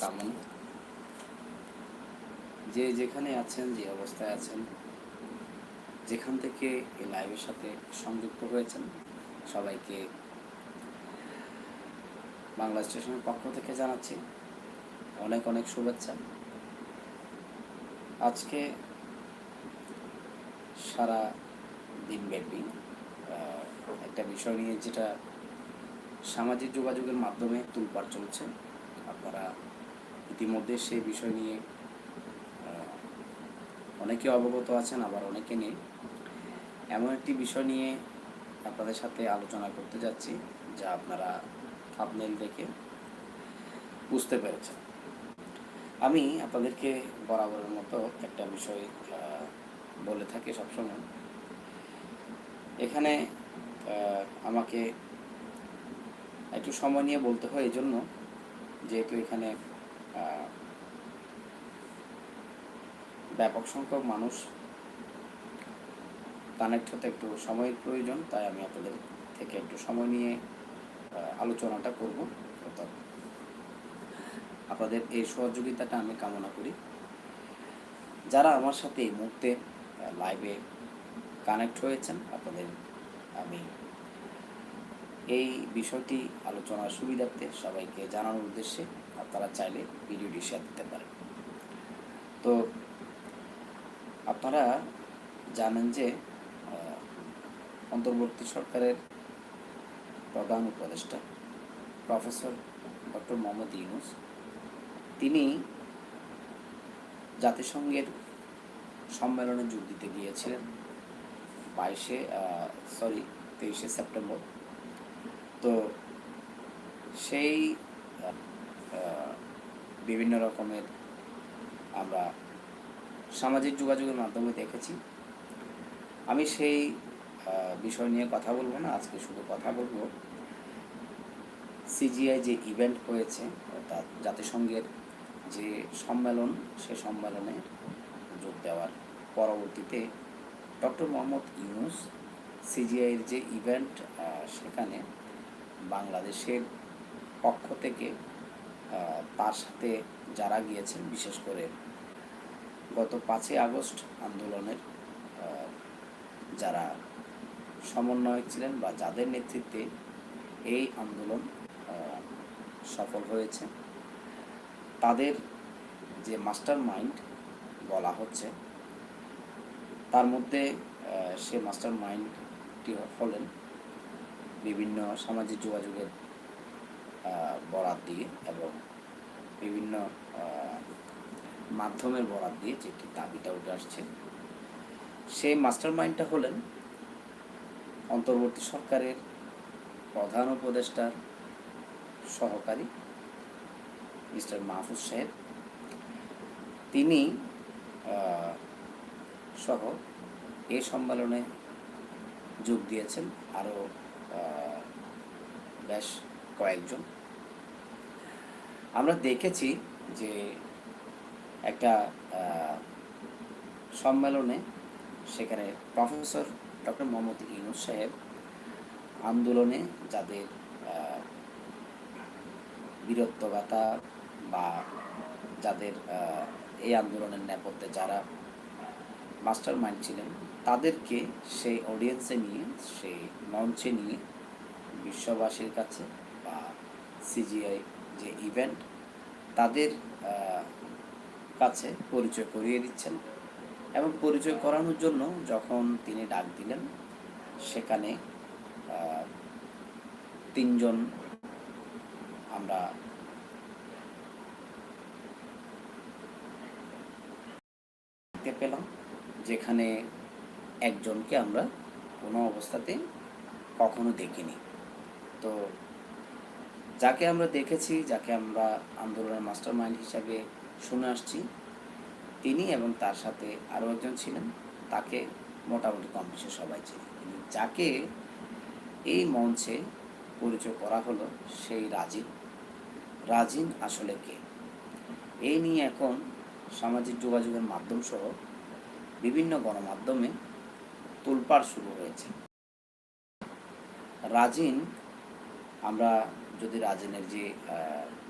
কামনা যে যেখানে আছেন, যে অবস্থায় আছেন, যেখান থেকে এই লাইভের সাথে সংযুক্ত হয়েছেন, সবাইকে বাংলা স্টেশনের পক্ষ থেকে জানাচ্ছি অনেক অনেক শুভেচ্ছা। আজকে সারা দিনব্যাপী একটা বিষয় নিয়ে যেটা সামাজিক যোগাযোগের মাধ্যমে তুলপার চলছে। আপনারা ইতিমধ্যে সেই বিষয় নিয়ে অনেকে অবগত আছেন, আবার অনেকে নেই। এমন একটি বিষয় নিয়ে আপনাদের সাথে আলোচনা করতে যাচ্ছি, যা আপনারা থাপনেল দেখে বুঝতে পেরেছেন। আমি আপনাদেরকে বরাবরের মতো একটা বিষয় বলে থাকি সবসময়। এখানে আমাকে একটু সময় নিয়ে বলতে হয় এই জন্য যেহেতু এখানে ব্যাপক সংখ্যক মানুষ কানেক্ট হতে একটু সময়ের প্রয়োজন, তাই আমি আপনাদের থেকে একটু সময় নিয়ে আলোচনাটা করব। আপনাদের এই সহযোগিতাটা আমি কামনা করি। যারা আমার সাথে এই মুহূর্তে লাইভে কানেক্ট হয়েছেন, আপনাদের আমি এই বিষয়টি আলোচনার সুবিধার্থে সবাইকে জানানোর উদ্দেশ্যে আপনারা চাইলে ভিডিওটি শেয়ার দিতে পারেন। তো আপনারা জানেন যে অন্তর্বর্তী সরকারের প্রধান উপদেষ্টা প্রফেসর ডক্টর মোহাম্মদ ইউনুস, তিনি জাতিসংঘের সম্মেলনে যোগ দিতে গিয়েছিলেন বাইশে সরি তেইশে সেপ্টেম্বর। তো সেই বিভিন্ন রকমের আমরা সামাজিক যোগাযোগের মাধ্যমে দেখেছি। আমি সেই বিষয় নিয়ে কথা বলব না, আজকে শুধু কথা বলব। সিজিআই যে ইভেন্ট হয়েছে, অর্থাৎ জাতিসংঘের যে সম্মেলন, সে সম্মেলনে যোগ দেওয়ার পরবর্তীতে ডক্টর মোহাম্মদ ইউনুস সিজিআইয়ের যে ইভেন্ট সেখানে বাংলাদেশের পক্ষ থেকে তার সাথে যারা গিয়েছেন, বিশেষ করে গত পাঁচই আগস্ট আন্দোলনের যারা সমন্বয়ক ছিলেন বা যাদের নেতৃত্বে এই আন্দোলন সফল হয়েছে, তাদের যে মাস্টার মাইন্ড বলা হচ্ছে, তার মধ্যে সে মাস্টার মাইন্ডটি হলেন বিভিন্ন সামাজিক যোগাযোগের বরাত দিয়ে এবং বিভিন্ন মাধ্যমের বরাত দিয়ে যেটি দাবিটা উঠে আসছে। সেই মাস্টার মাইন্ডটা হলেন অন্তর্বর্তী সরকারের প্রধান উপদেষ্টার সহকারী মিস্টার মাহফুজ সাহেব। তিনি সহ এই সম্মেলনে যোগ দিয়েছেন। আরও বেশ কয়েকজন। আমরা দেখেছি যে একটা সম্মেলনে সেখানে প্রফেসর ডক্টর মোহাম্মদ ইউনুস সাহেব আন্দোলনে যাদের বীরত্বগাথা বা যাদের এই আন্দোলনের নেপথ্যে যারা মাস্টার মাইন্ড ছিলেন তাদেরকে সেই অডিয়েন্সে নিয়ে, সেই মঞ্চে নিয়ে বিশ্ববাসীর কাছে বা সিজিআই যে ইভেন্ট তাদের কাছে পরিচয় করিয়ে দিচ্ছেন। এবং পরিচয় করানোর জন্য যখন তিনি ডাক দিলেন, সেখানে তিনজন আমরা পেলাম, যেখানে একজনকে আমরা কোনো অবস্থাতে কখনো দেখিনি। তো যাকে আমরা দেখেছি, যাকে আমরা আন্দোলনের মাস্টার মাইন্ড হিসাবে শুনে আসছি, তিনি এবং তার সাথে আরও একজন ছিলেন, তাকে মোটামুটি কম বেশি সবাই ছিলেন কিন্তু যাকে এই মঞ্চে পরিচয় করা হলো, সেই রাজিন। রাজিন আসলে কে? এই নিয়ে এখন সামাজিক যোগাযোগের মাধ্যম সহ বিভিন্ন গণমাধ্যমে তোলপাড় শুরু হয়েছে। রাজিন, আমরা যদি রাজনের যে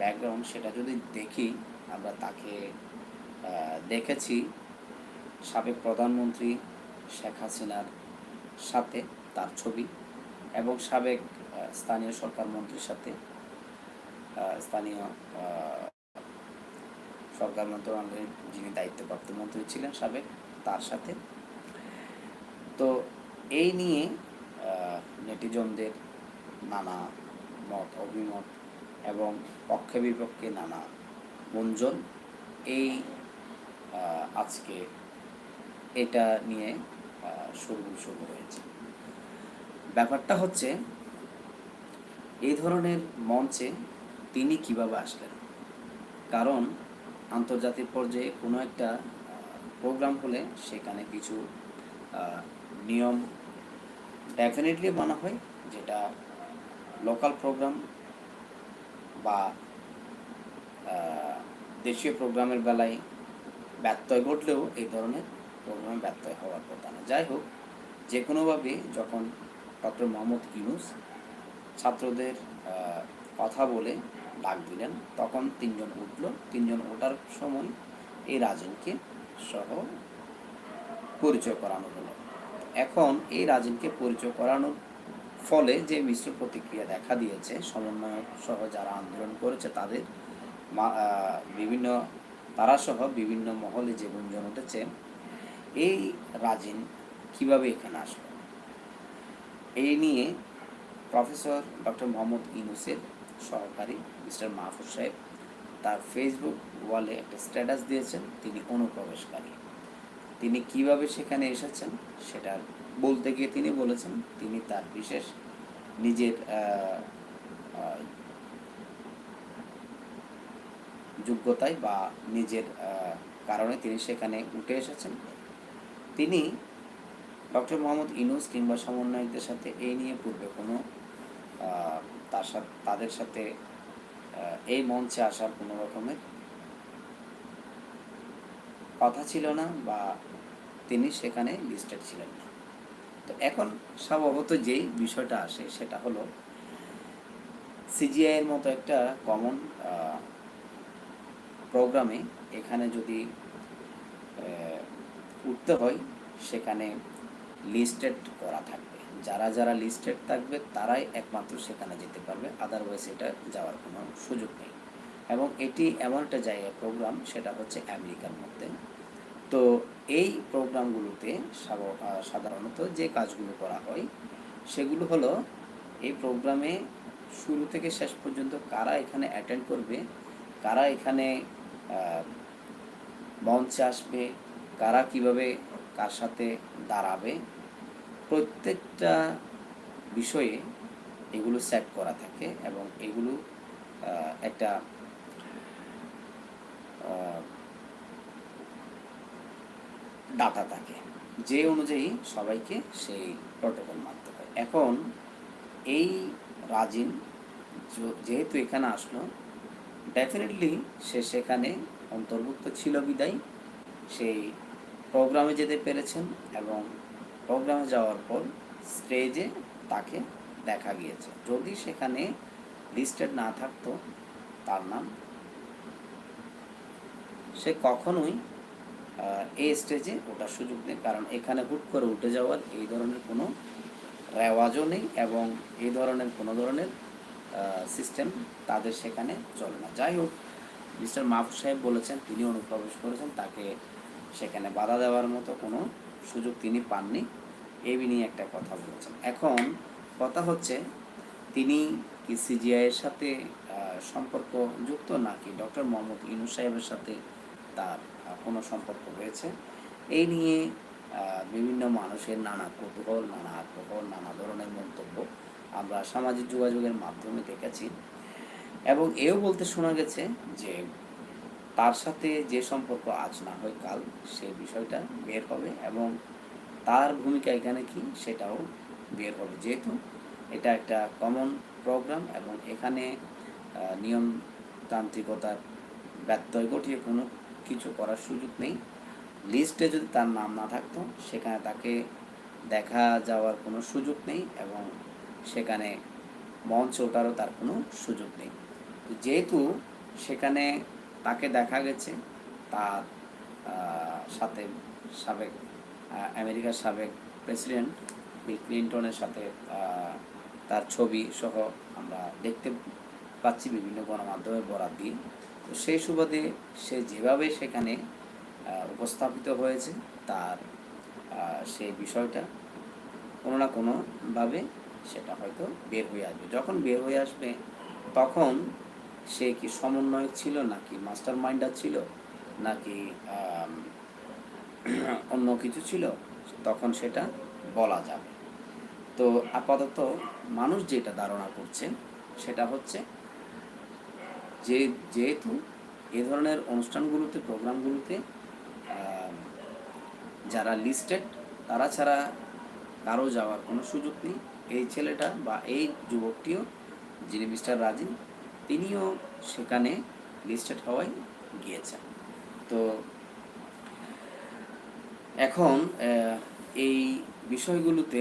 ব্যাকগ্রাউন্ড সেটা যদি দেখি, আমরা তাকে দেখেছি সাবেক প্রধানমন্ত্রী শেখ হাসিনার সাথে তার ছবি এবং সাবেক স্থানীয় সরকার মন্ত্রীর সাথে স্থানীয় সরকার মন্ত্রণালয়ের যিনি দায়িত্বপ্রাপ্ত মন্ত্রী ছিলেন সাবেক, তার সাথে তো এই নিয়ে নেটিজনদের নানা মত, অভিমত এবং পক্ষে বিপক্ষে নানা গুঞ্জন। এই আজকে এটা নিয়ে শুরু শুরু হয়েছে। ব্যাপারটা হচ্ছে, এই ধরনের মঞ্চে তিনি কীভাবে আসলেন? কারণ আন্তর্জাতিক পর্যায়ে কোনো একটা প্রোগ্রাম হলে সেখানে কিছু নিয়ম ডেফিনেটলি মানা হয় যেটা লোকাল প্রোগ্রাম বা দেশীয় প্রোগ্রামের বেলায় ব্যত্যয় ঘটলেও এই ধরনের প্রোগ্রামে ব্যত্যয় হওয়ার কথা না। যাই হোক যে কোনোভাবে যখন ডক্টর মোহাম্মদ ইউনুস ছাত্রদের কথা বলে ডাক দিলেন, তখন তিনজন উঠল। তিনজন ওঠার সময় এই রাজনকে সহ পরিচয় করানো হলো। এখন এই রাজনকে পরিচয় করানোর ফলে যে মিশ্র প্রতিক্রিয়া দেখা দিয়েছে সমন্বয়ক সহ যারা আন্দোলন করেছে তাদের বিভিন্ন তারা সহ বিভিন্ন মহলে যে গুঞ্জন উঠেছে, এই রাজিন কীভাবে এখানে আসলো? এই নিয়ে প্রফেসর ডক্টর মোহাম্মদ ইনুসের সহকারী মিস্টার মাহফুজ সাহেব তার ফেসবুক ওয়ালে একটা স্ট্যাটাস দিয়েছেন, তিনি অনুপ্রবেশকারী। তিনি কীভাবে সেখানে এসেছেন সেটা বলতে গিয়ে তিনি বলেছেন, তিনি তার বিশেষ নিজের যোগ্যতায় বা নিজের কারণে তিনি সেখানে উঠে এসেছেন। তিনি ডক্টর মোহাম্মদ ইনুস কিংবা সমন্বয়কদের সাথে এই নিয়ে পূর্বে কোনো তার সাথে, তাদের সাথে এই মঞ্চে আসার কোনো রকমের কথা ছিল না বা তিনি সেখানে লিস্টেড ছিলেন না। তো এখন স্বভাবত যেই বিষয়টা আসে সেটা হলো সিজিআই এর মতো একটা কমন প্রোগ্রামে এখানে যদি উঠতে হয়, সেখানে লিস্টেড করা থাকবে। যারা যারা লিস্টেড থাকবে তারাই একমাত্র সেখানে যেতে পারবে আদারওয়াইজ এটা যাওয়ার কোনো সুযোগ নেই। এবং এটি এমন একটা জায়গায় প্রোগ্রাম সেটা হচ্ছে আমেরিকার মধ্যে। তো এই প্রোগ্রামগুলোতে সাধারণত যে কাজগুলো করা হয়, সেগুলো হলো এই প্রোগ্রামে শুরু থেকে শেষ পর্যন্ত কারা এখানে অ্যাটেন্ড করবে, কারা এখানে মঞ্চে আসবে, কারা কীভাবে কার সাথে দাঁড়াবে, প্রত্যেকটা বিষয়ে এগুলো সেট করা থাকে এবং এগুলো একটা ডাটা থাকে যে অনুযায়ী সবাইকে সেই প্রটোকল মানতে হয় এখন এই রাজিন যেহেতু এখানে আসলো ডেফিনেটলি সে সেখানে অন্তর্ভুক্ত ছিল বিদায়। সেই প্রোগ্রামে যেতে পেরেছেন এবং প্রোগ্রামে যাওয়ার পর স্টেজে তাকে দেখা গিয়েছে। যদি সেখানে লিস্টেড না থাকতো, তার নাম সে কখনোই এই স্টেজে ওঠার সুযোগ নেই। কারণ এখানে হুট করে উঠে যাওয়ার এই ধরনের কোনো রেওয়াজও নেই এবং এই ধরনের কোনো ধরনের সিস্টেম তাদের সেখানে চলে না। যাই হোক মিস্টার মাহফুজ সাহেব বলেছেন, তিনি অনুপ্রবেশ করেছেন, তাকে সেখানে বাধা দেওয়ার মতো কোনো সুযোগ তিনি পাননি। এই নিয়ে একটা কথা বলেছেন। এখন কথা হচ্ছে, তিনি কি সিজিআই এর সাথে সম্পর্ক যুক্ত নাকি ডক্টর মোহাম্মদ ইনু সাহেবের সাথে তার কোনো সম্পর্ক রয়েছে এই নিয়ে বিভিন্ন মানুষের নানা কৌতূহল, নানা আগ্রহ, নানা ধরনের মন্তব্য আমরা সামাজিক যোগাযোগের মাধ্যমে দেখেছি। এবং এও বলতে শোনা গেছে যে, তার সাথে যে সম্পর্ক আজ না হয় কাল, সে বিষয়টা বের হবে এবং তার ভূমিকা এখানে কি সেটাও বের হবে। যেহেতু এটা একটা কমন প্রোগ্রাম এবং এখানে নিয়মতান্ত্রিকতার ব্যত্যয় ঘটিয়ে কোনো কিছু করার সুযোগ নেই। লিস্টে যদি তার নাম না থাকতো, সেখানে তাকে দেখা যাওয়ার কোনো সুযোগ নেই এবং সেখানে মঞ্চ ওঠারও তার কোনো সুযোগ নেই। যেহেতু সেখানে তাকে দেখা গেছে, তার সাথে সাবেক আমেরিকার সাবেক প্রেসিডেন্ট বিল ক্লিন্টনের সাথে তার ছবি সহ আমরা দেখতে পাচ্ছি বিভিন্ন গণমাধ্যমে বরাত দিয়ে। তো সেই সুবাদে সে যেভাবে সেখানে উপস্থাপিত হয়েছে, তার সেই বিষয়টা কোনো না কোনোভাবে সেটা হয়তো বের হয়ে আসবে। যখন বের হয়ে আসবে, তখন সে কি সমন্বয়ক ছিল, নাকি মাস্টার মাইন্ডার ছিল, নাকি অন্য কিছু ছিল, তখন সেটা বলা যাবে। তো আপাতত মানুষ যেটা ধারণা করছে, সেটা হচ্ছে যে, যেহেতু এ ধরনের অনুষ্ঠানগুলোতে, প্রোগ্রামগুলোতে যারা লিস্টেড তারা ছাড়া কারও যাওয়ার কোনো সুযোগ নেই। এই ছেলেটা বা এই যুবকটিও, যিনি মিস্টার রাজিন, তিনিও সেখানে লিস্টেড হওয়ায় গিয়েছেন। তো এখন এই বিষয়গুলোতে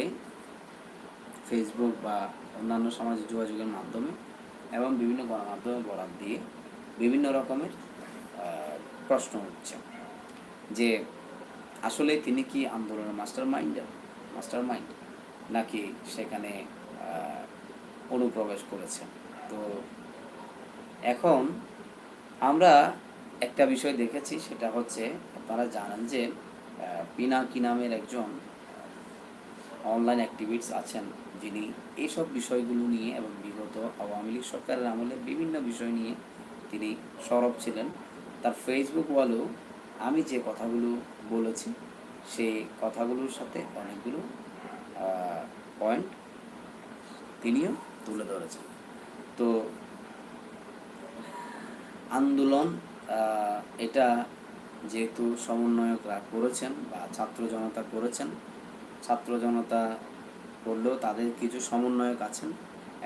ফেসবুক বা অন্যান্য সামাজিক যোগাযোগের মাধ্যমে এবং বিভিন্ন গণমাধ্যমে বরাদ দিয়ে বিভিন্ন রকমের প্রশ্ন উঠছে যে আসলে তিনি কি আন্দোলনের মাস্টার মাইন্ডার মাস্টার মাইন্ড নাকি সেখানে অনুপ্রবেশ করেছেন? তো এখন আমরা একটা বিষয় দেখেছি, সেটা হচ্ছে আপনারা জানেন যে পিনাকি নামের একজন অনলাইন অ্যাক্টিভিস্ট আছেন যিনি এইসব বিষয়গুলো নিয়ে এবং বিগত আওয়ামী লীগ সরকারের আমলে বিভিন্ন বিষয় নিয়ে তিনি সরব ছিলেন। তার ফেসবুক ওয়ালেও আমি যে কথাগুলো বলেছি সেই কথাগুলোর সাথে অনেকগুলো পয়েন্ট তিনিও তুলে ধরেছেন। তো আন্দোলন এটা যেহেতু সমন্বয়করা করেছেন বা ছাত্র জনতা করেছেন ছাত্র জনতা করলেও তাদের কিছু সমন্বয়ক আছেন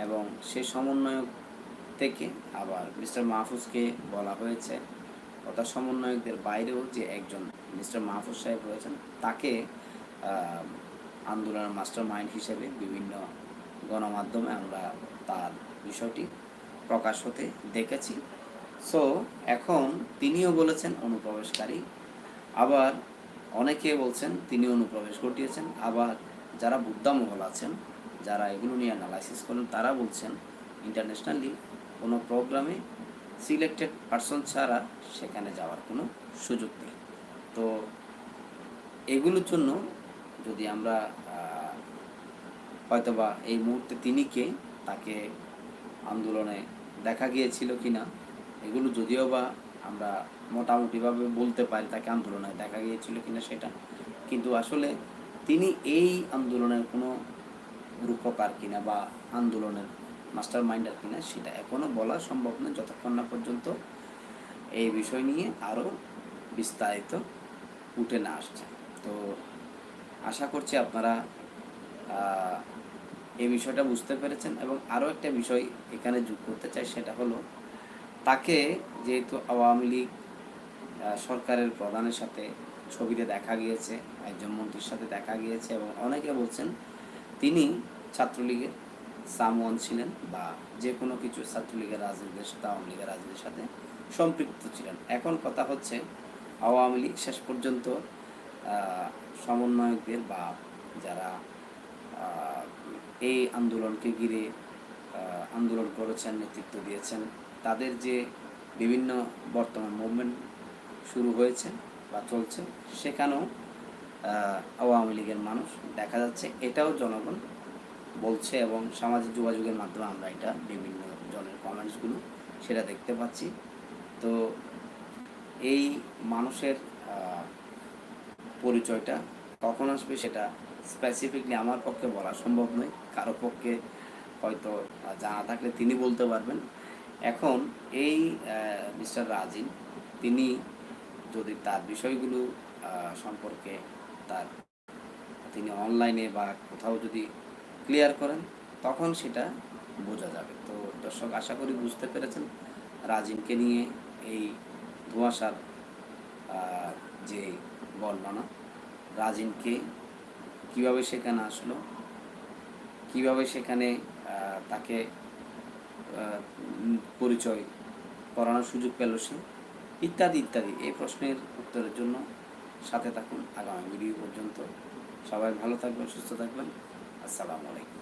এবং সেই সমন্বয়ক থেকে আবার মিস্টার মাহফুজকে বলা হয়েছে, অর্থাৎ সমন্বয়কদের বাইরেও যে একজন মিস্টার মাহফুজ সাহেব রয়েছেন, তাকে আন্দোলনের মাস্টার মাইন্ড হিসেবে বিভিন্ন গণমাধ্যমে আমরা তার বিষয়টি প্রকাশ হতে দেখেছি। সো এখন তিনিও বলেছেন অনুপ্রবেশকারী। আবার অনেকে বলছেন তিনি অনুপ্রবেশ ঘটিয়েছেন। আবার যারা বুদ্ধামহল আছেন, যারা এগুলো নিয়ে অ্যানালাইসিস করেন, তারা বলছেন ইন্টারন্যাশনালি কোনো প্রোগ্রামে সিলেক্টেড পার্সন ছাড়া সেখানে যাওয়ার কোনো সুযোগ নেই। তো এগুলোর জন্য যদি আমরা হয়তোবা এই মুহূর্তে তিনি কে, তাকে আন্দোলনে দেখা গিয়েছিল কিনা, এগুলো যদিও বা আমরা মোটামুটিভাবে বলতে পারি তাকে আন্দোলনে দেখা গিয়েছিল কিনা সেটা। কিন্তু আসলে তিনি এই আন্দোলনের কোনো রূপকার কিনা বা আন্দোলনের মাস্টার মাইন্ডার কিনা সেটা এখনও বলা সম্ভব নয় যতক্ষণ না পর্যন্ত এই বিষয় নিয়ে আরও বিস্তারিত উঠে না আসছে। তো আশা করছি আপনারা এই বিষয়টা বুঝতে পেরেছেন এবং আরও একটা বিষয় এখানে যোগ করতে চাই সেটা হলো তাকে যেহেতু আওয়ামী লীগ সরকারের প্রধানের সাথে ছবিতে দেখা গিয়েছে, একজন মন্ত্রীর সাথে দেখা গিয়েছে এবং অনেকে বলছেন তিনি ছাত্রলীগের সামওয়ান ছিলেন বা যে কোনো কিছু ছাত্রলীগের রাজনীতির সাথে, আওয়ামী লীগের রাজনীতির সাথে সম্পৃক্ত ছিলেন। এখন কথা হচ্ছে আওয়ামী লীগ শেষ পর্যন্ত সমন্বয়কদের বা যারা এই আন্দোলনকে ঘিরে আন্দোলন করেছেন, নেতৃত্ব দিয়েছেন তাদের যে বিভিন্ন বর্তমান মুভমেন্ট শুরু হয়েছে বা চলছে, সেখানেও আওয়ামী লীগের মানুষ দেখা যাচ্ছে এটাও জনগণ বলছে এবং সামাজিক যোগাযোগের মাধ্যমে আমরা এটা বিভিন্ন জনের কমেন্টসগুলো সেটা দেখতে পাচ্ছি। তো এই মানুষের পরিচয়টা কখন আসবে সেটা স্পেসিফিকলি আমার পক্ষে বলা সম্ভব নয়। কারও পক্ষে হয়তো জানা থাকলে তিনি বলতে পারবেন। এখন এই মিস্টার রাজিন, তিনি যদি তার বিষয়গুলো সম্পর্কে তার, তিনি অনলাইনে বা কোথাও যদি ক্লিয়ার করেন, তখন সেটা বোঝা যাবে। তো দর্শক, আশা করি বুঝতে পেরেছেন রাজিনকে নিয়ে এই ধোঁয়াশার যে বর্ণনা। রাজিনকে কীভাবে সেখানে আসলো, কীভাবে সেখানে তাকে পরিচয় পড়ানোর সুযোগ পেল সে। ইত্যাদি ইত্যাদি। এই প্রশ্নের উত্তরের জন্য সাথে থাকুন আগামী ভিডিও পর্যন্ত। সবাই ভালো থাকবেন, সুস্থ থাকবেন। আসসালামু আলাইকুম।